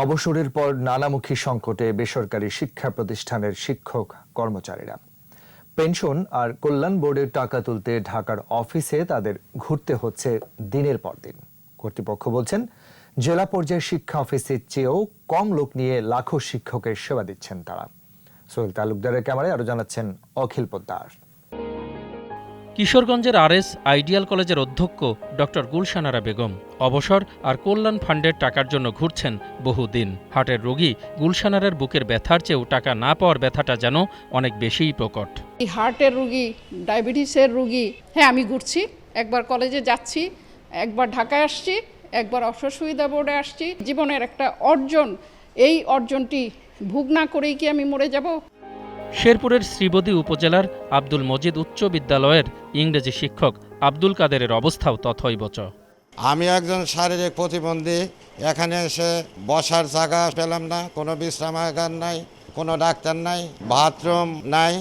অবসরের পর নানামুখী সংকটে বেসরকারি শিক্ষা প্রতিষ্ঠানের শিক্ষক কর্মচারীরা। পেনশন আর কল্যাণ বোর্ডের টাকা তুলতে ঢাকার অফিসে তাদের ঘুরতে হচ্ছে দিনের পর দিন। কর্তৃপক্ষ বলছেন, জেলা পর্যায়ের শিক্ষা অফিসের চেয়েও কম লোক নিয়ে লাখো শিক্ষকের সেবা দিচ্ছেন তারা। সোহেল তালুকদারের ক্যামেরায় আরও জানাচ্ছেন অখিল পোদ্দার। কিশোরগঞ্জের আরএস আইডিয়াল কলেজের অধ্যক্ষ ডক্টর গুলশানারা বেগম। অবসর আর কল্যাণ ফান্ডের টাকার জন্য ঘুরছেন বহুদিন। হার্টের রোগী গুলশানারের বুকের ব্যথার চেয়েও টাকা না পাওয়ার ব্যথাটা যেন অনেক বেশিই প্রকট। এই হার্টের রুগী, ডায়াবেটিসের রুগী হ্যাঁ আমি ঘুরছি, একবার কলেজে যাচ্ছি, একবার ঢাকায় আসছি, একবার অবসর সুবিধা বোর্ডে আসছি। জীবনের একটা অর্জন, এই অর্জনটি ভোগ না করেই কি আমি মরে যাব? শেরপুরের শ্রীবদী উপজেলার আব্দুল মজিদ উচ্চ বিদ্যালয়ের ইংরেজি শিক্ষক আব্দুল কাদেরের অবস্থাও তথৈবচ। আমি একজন শারীরিক প্রতিবন্ধী এখানে এসে বসার জায়গা পেলাম না কোনো বিশ্রামাগার নাই কোনো ডাক্তার নাই বাথরুম নাই।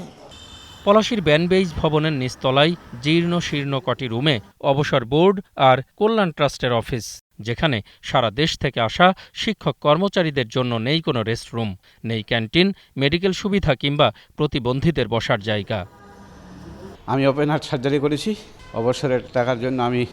পলাশীর ব্যানবেইজ ভবনের নিচতলায় জীর্ণ শীর্ণ কটি রুমে অবসর বোর্ড আর কল্যাণ ট্রাস্টের অফিস। যেখানে সারা দেশ থেকে আসা শিক্ষক কর্মচারীদের জন্য নেই কোনো রেস্টরুম নেই ক্যান্টিন মেডিকেল সুবিধা কিংবা প্রতিবন্ধীদের বসার জায়গা। আমি ওপেন হার্ট সার্জারি করেছি। অবসরের টাকার জন্য আমি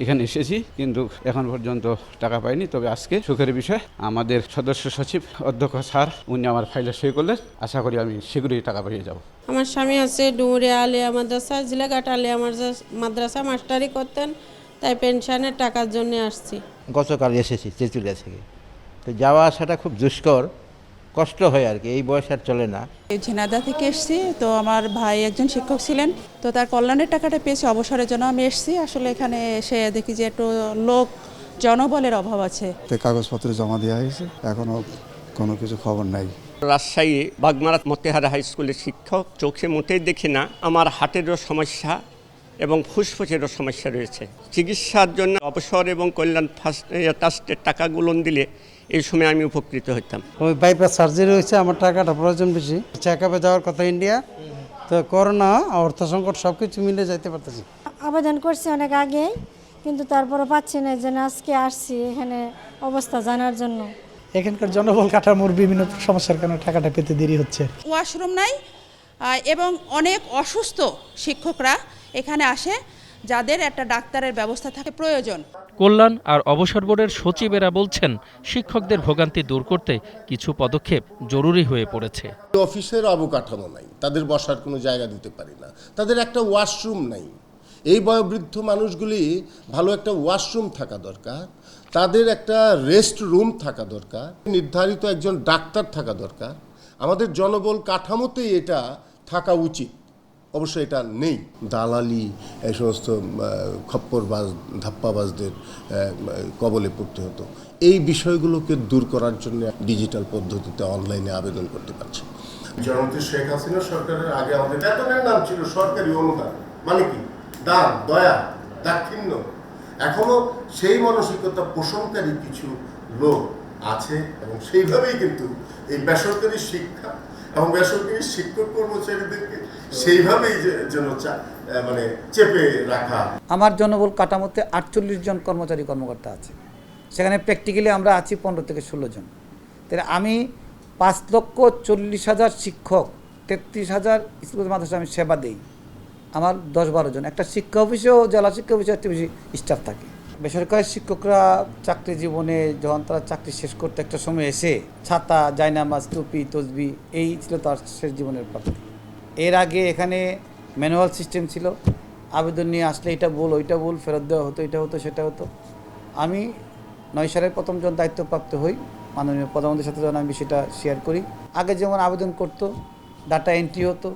এখানে এসেছি কিন্তু এখন পর্যন্ত টাকা পাইনি। তবে আজকে সুখের বিষয় আমাদের সদস্য সচিব অধ্যক্ষ স্যার উনি আমার ফাইলে সই করলেন। আশা করি আমি শীঘ্রই টাকা পেয়ে যাব। আমার স্বামী আছে ডুমুরিয়া আলিয়া মাদ্রাসা জিলাঘাট আলিয়া মাদ্রাসা- মাদ্রাসা মাস্টারি করতেন। তাই পেনশনের টাকার জন্য আসছি। গতকাল এসেছি তেঁতুলিয়া থেকে। তো যাওয়া আসাটা খুব দুষ্কর কষ্ট হয় আর কি এই বয়স আর চলে না। এই ঝিনাইদহ থেকে এসেছি তো আমার ভাই একজন শিক্ষক ছিলেন তো তার কল্যাণের টাকাটা পেয়েছি অবসরের জন্য আমি এসেছি। আসলে এখানে এসে দেখি যে একটু লোক জনবলের অভাব আছে। তে কাগজপত্র জমা দেওয়া হয়েছে এখনও কোনো কিছু খবর নাই। রাজশাহী বাগমারা মতেহারা হাই স্কুলের শিক্ষক চোখে মোটেই দেখি না আমার হার্টেরও সমস্যা এবং ফুসফুসেরও সমস্যা রয়েছে। চিকিৎসার জন্য অবসর এবং কল্যাণ ফার্স্ট ট্রাস্টের টাকাগুলো দিলে এই সময় আমি উপকৃত হতাম ওই বাইপাস সার্জারি হয়েছে আমার টাকাটা প্রয়োজন বেশি। চেক আপে যাওয়ার কথা ইন্ডিয়া তো করোনা অর্থ সংকট সব কিছু মিলে যাইতে পারতেছি। আবেদন করছি অনেক আগে কিন্তু তারপরে পাচ্ছি না যে আজকে আসছি এখানে অবস্থা জানার জন্য। এখানকার জনবল কাঠামোর বিভিন্ন সমস্যার কারণে টাকাটা পেতে দেরি হচ্ছে। ওয়াশরুম নাই এবং অনেক অসুস্থ শিক্ষকরা এখানে আসে যাদের একটা ডাক্তারের ব্যবস্থা থাকে প্রয়োজন। কল্যাণ আর অবসর বোর্ডের সচিবেরা বলছেন শিক্ষকদের ভোগান্তি দূর করতে কিছু পদক্ষেপ জরুরি হয়ে পড়েছে। অফিসের অবকাঠামো নাই তাদের বসার কোনো জায়গা দিতে পারি না তাদের একটা ওয়াশরুম নাই। এই বয়োবৃদ্ধ মানুষগুলি ভালো একটা ওয়াশরুম থাকা দরকার তাদের একটা রেস্ট রুম থাকা দরকার নির্ধারিত একজন ডাক্তার থাকা দরকার। আমাদের জনবল কাঠামোতেই এটা থাকা উচিত। অবশ্য এটা নেই। দালালি, এই সমস্ত খপ্পরবাজ, ধাপ্পাবাজদের কবলে পড়তে হতো। এই বিষয়গুলোকে দূর করার জন্য ডিজিটাল পদ্ধতিতে অনলাইনে আবেদন করতে পারছে। জননেত্রী শেখ হাসিনা সরকারের আগে আমাদের বেতনের নাম ছিল সরকারি অনুদান। মানে কি? দান, দয়া, দাক্ষিণ্য। এখনও সেই মানসিকতা পোষণকারী কিছু লোক আছে এবং সেইভাবেই কিন্তু এই বেসরকারি শিক্ষা এবং বেসরকারি শিক্ষক কর্মচারীদেরকে সেইভাবেই যেন মানে চেপে রাখা। আমার জনবল কাঠামোতে আটচল্লিশ জন কর্মচারী কর্মকর্তা আছে। সেখানে প্র্যাকটিক্যালি আমরা আছি পনেরো থেকে ষোলো জন। তাহলে আমি পাঁচ লক্ষ চল্লিশ হাজার শিক্ষক, তেত্রিশ হাজার স্কুল মাদ্রাসা আমি সেবা দিই। আমার দশ বারো জন। একটা শিক্ষা অফিসেও, জেলা শিক্ষা অফিসে একটা বেশি স্টাফ থাকে। বেসরকারি শিক্ষকরা চাকরি জীবনে যখন তারা চাকরি শেষ করতে একটা সময় এসে ছাতা, জায়নামাজ, টুপি, তসবি, এই ছিল তার শেষ জীবনের প্রাপ্তি এর আগে এখানে ম্যানুয়াল সিস্টেম ছিল। আবেদন নিয়ে আসলে এটা বল ওইটা বল ফেরত দেওয়া হতো, এটা হতো, সেটা হতো। আমি নয় সালের প্রথম যখন দায়িত্বপ্রাপ্ত হই, মাননীয় প্রধানমন্ত্রীর সাথে যখন আমি সেটা শেয়ার করি, আগে যেমন আবেদন করতো ডাটা এন্ট্রি হতো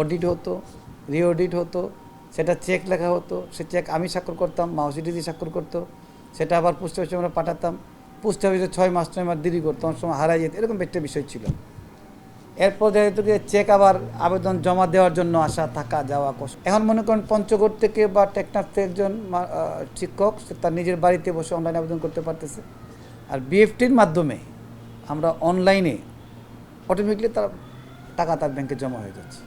অডিট হতো রিঅডিট হতো সেটা চেক লেখা হতো, সে চেক আমি স্বাক্ষর করতাম মাউসি দিয়ে স্বাক্ষর করতো, সেটা আবার পোস্ট অফিসে আমরা পাঠাতাম। পোস্ট অফিসে ছয় মাস ছয় মাস দেরি করতো, অনেক সময় হারাই যেত, এরকম একটা বিষয় ছিল। এরপর দেখা যেত যে চেক আবার আবেদন জমা দেওয়ার জন্য আসা, থাকা, যাওয়া, কষ্ট, এখন মনে করেন পঞ্চগড় থেকে বা টেকনাফ থেকে একজন শিক্ষক, সে তার নিজের বাড়িতে বসে অনলাইনে আবেদন করতে পারতেছে। আর বিএফটির মাধ্যমে আমরা অনলাইনে অটোমেটিকলি তার টাকা তার ব্যাংকে জমা হয়ে যাচ্ছে।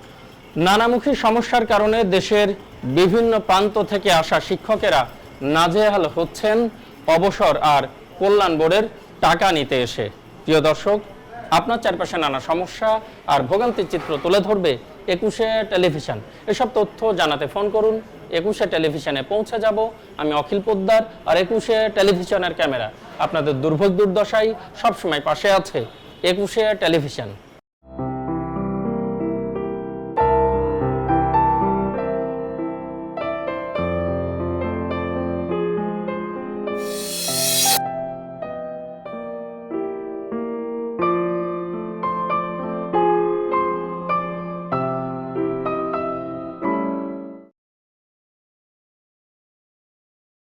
নানামুখী সমস্যার কারণে দেশের বিভিন্ন প্রান্ত থেকে আসা শিক্ষকেরা নাজেহাল হচ্ছেন অবসর আর কল্যাণ বোর্ডের টাকা নিতে এসে। প্রিয় দর্শক, আপনার চারপাশে নানা সমস্যা আর ভোগান্তির চিত্র তুলে ধরবে একুশে টেলিভিশন। এসব তথ্য জানাতে ফোন করুন। একুশে টেলিভিশনে পৌঁছে যাব। আমি অখিল পোদ্দার আর একুশে টেলিভিশনের ক্যামেরা। আপনাদের দুর্ভোগ দুর্দশাই সবসময় পাশে আছে একুশে টেলিভিশন।